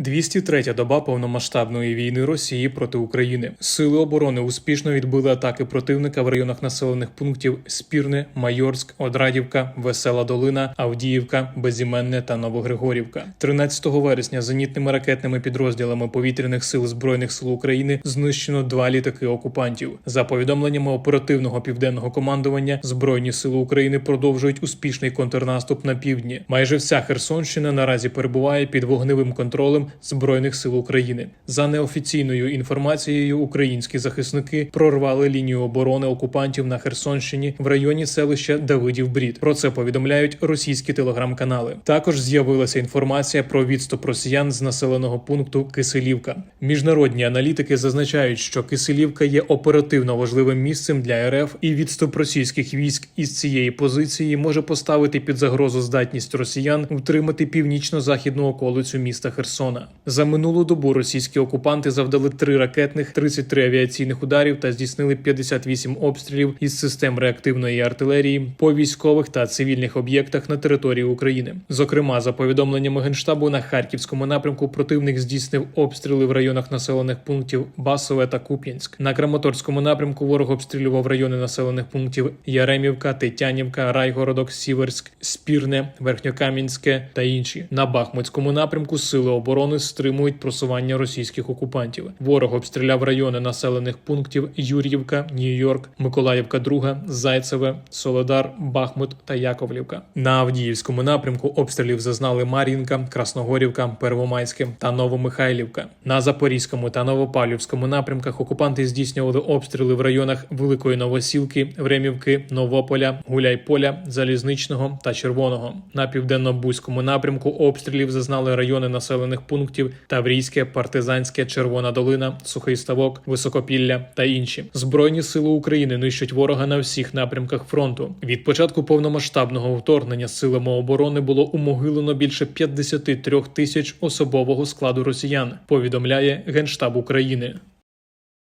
203-я доба повномасштабної війни Росії проти України. Сили оборони успішно відбили атаки противника в районах населених пунктів Спірне, Майорськ, Одрадівка, Весела Долина, Авдіївка, Безіменне та Новогригорівка. 13 вересня зенітними ракетними підрозділами повітряних сил збройних сил України знищено два літаки окупантів. За повідомленнями оперативного південного командування, збройні сили України продовжують успішний контрнаступ на півдні. Майже вся Херсонщина наразі перебуває під вогневим контролем збройних сил України. За неофіційною інформацією, українські захисники прорвали лінію оборони окупантів на Херсонщині в районі селища Давидів Брід. Про це повідомляють російські телеграм-канали. Також з'явилася інформація про відступ росіян з населеного пункту Киселівка. Міжнародні аналітики зазначають, що Киселівка є оперативно важливим місцем для РФ, і відступ російських військ із цієї позиції може поставити під загрозу здатність росіян утримати північно-західну околицю міста Херсона. За минулу добу російські окупанти завдали три ракетних, 33 авіаційних ударів та здійснили 58 обстрілів із систем реактивної артилерії по військових та цивільних об'єктах на території України. Зокрема, за повідомленнями генштабу на харківському напрямку противник здійснив обстріли в районах населених пунктів Басове та Куп'янськ. На Краматорському напрямку ворог обстрілював райони населених пунктів Яремівка, Тетянівка, Райгородок, Сіверськ, Спірне, Верхньокам'янське та інші. На Бахмутському напрямку сили оборони стримують просування російських окупантів. Ворог обстріляв райони населених пунктів Юр'ївка, Нью-Йорк, Миколаївка, Друга, Зайцеве, Солодар, Бахмут та Яковлівка. На Авдіївському напрямку обстрілів зазнали Мар'їнка, Красногорівка, Первомайське та Новомихайлівка. На Запорізькому та Новопавлівському напрямках окупанти здійснювали обстріли в районах Великої Новосілки, Времівки, Новополя, Гуляйполя, Залізничного та Червоного. На південно-бузькому напрямку обстрілів зазнали райони населених пунктів Таврійське, Партизанське, Червона Долина, Сухий Ставок, Високопілля та інші. Збройні сили України нищать ворога на всіх напрямках фронту. Від початку повномасштабного вторгнення силами оборони було умогилено більше 53 тисяч особового складу росіян. Повідомляє Генштаб України.